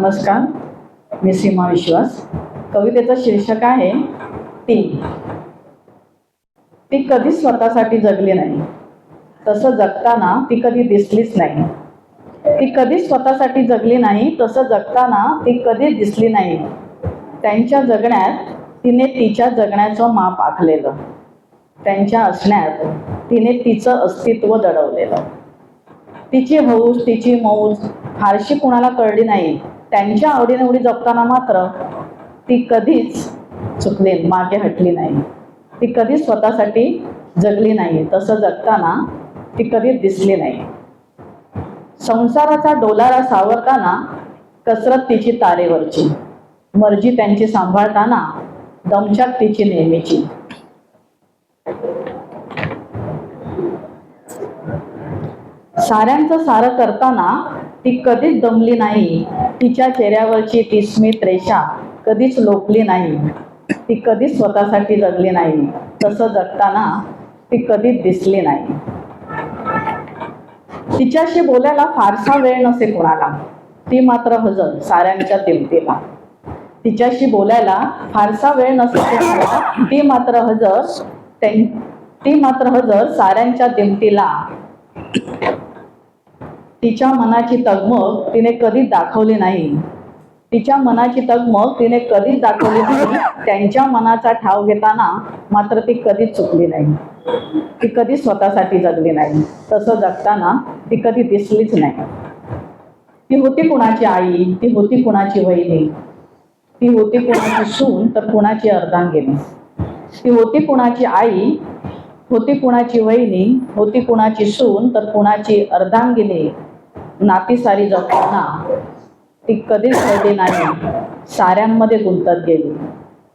नमस्कार. मी सीमा विश्वास. कवितेचं शीर्षक आहे ती ती कधीच स्वतःसाठी जगली नाही. तसं जगताना ती कधी दिसलीच नाही. ती कधीच स्वतःसाठी जगली नाही तसं जगताना ती कधी दिसली नाही. त्यांच्या जगण्यात तिने तिच्या जगण्याचं माप आखलेलं. त्यांच्या असण्यात तिने तिचं अस्तित्व दडवलेलं. तिची हौस तिची मौज फारशी कुणाला कळली नाही. त्यांच्या आवडीनिवडी जगताना मात्र ती कधीच चुकली मागे हटली नाही. ती कधीच स्वतःसाठी जगली नाही. तसं जगताना ती कधीच दिसली नाही. संसाराचा डोलारा सावरताना कसरत तिची तारेवरची. मर्जी त्यांची सांभाळताना दमछाक तिची नेहमीची. साऱ्यांचं सारं करताना ती कधीच दमली नाही. तिच्या चेहऱ्यावरची ती स्मित रेषा कधीच लोपली नाही. ती कधीच स्वतःसाठी जगली नाही. तसं जगताना ती कधीच दिसली नाही. तिच्याशी बोलायला फारसा वेळ नसे कोणाला. ती मात्र हजर साऱ्यांच्या दिमतीला तिच्याशी बोलायला फारसा वेळ नसे कोणाला. ती मात्र हजर ती मात्र हजर साऱ्यांच्या दिमतीला तिच्या मनाची तगमग तिने कधी दाखवली नाही. तिच्या मनाची तगमग तिने कधीच दाखवली नाही. त्यांच्या मनाचा ठाव घेताना मात्र ती कधीच चुकली नाही. ती कधी स्वतःसाठी जगली नाही. तसं जगताना ती कधी दिसलीच नाही. ती होती कुणाची आई? ती होती कुणाची वहिनी? ती होती कुणाची सून? तर कुणाची अर्धांगिनी? ती होती कुणाची आई? होती कुणाची वहिनी? होती कुणाची सून? तर कुणाची अर्धांगिनी? नाती सारी जगताना ती कधीच कळली नाही. साऱ्यांमध्ये गुंतत गेली.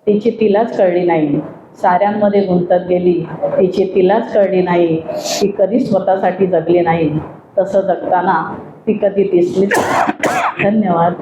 तिची तिलाच कळली नाही. साऱ्यांमध्ये गुंतत गेली. तिची तिलाच कळली नाही. ती कधी स्वतःसाठी जगली नाही. तसं जगताना ती कधी दिसलीच धन्यवाद.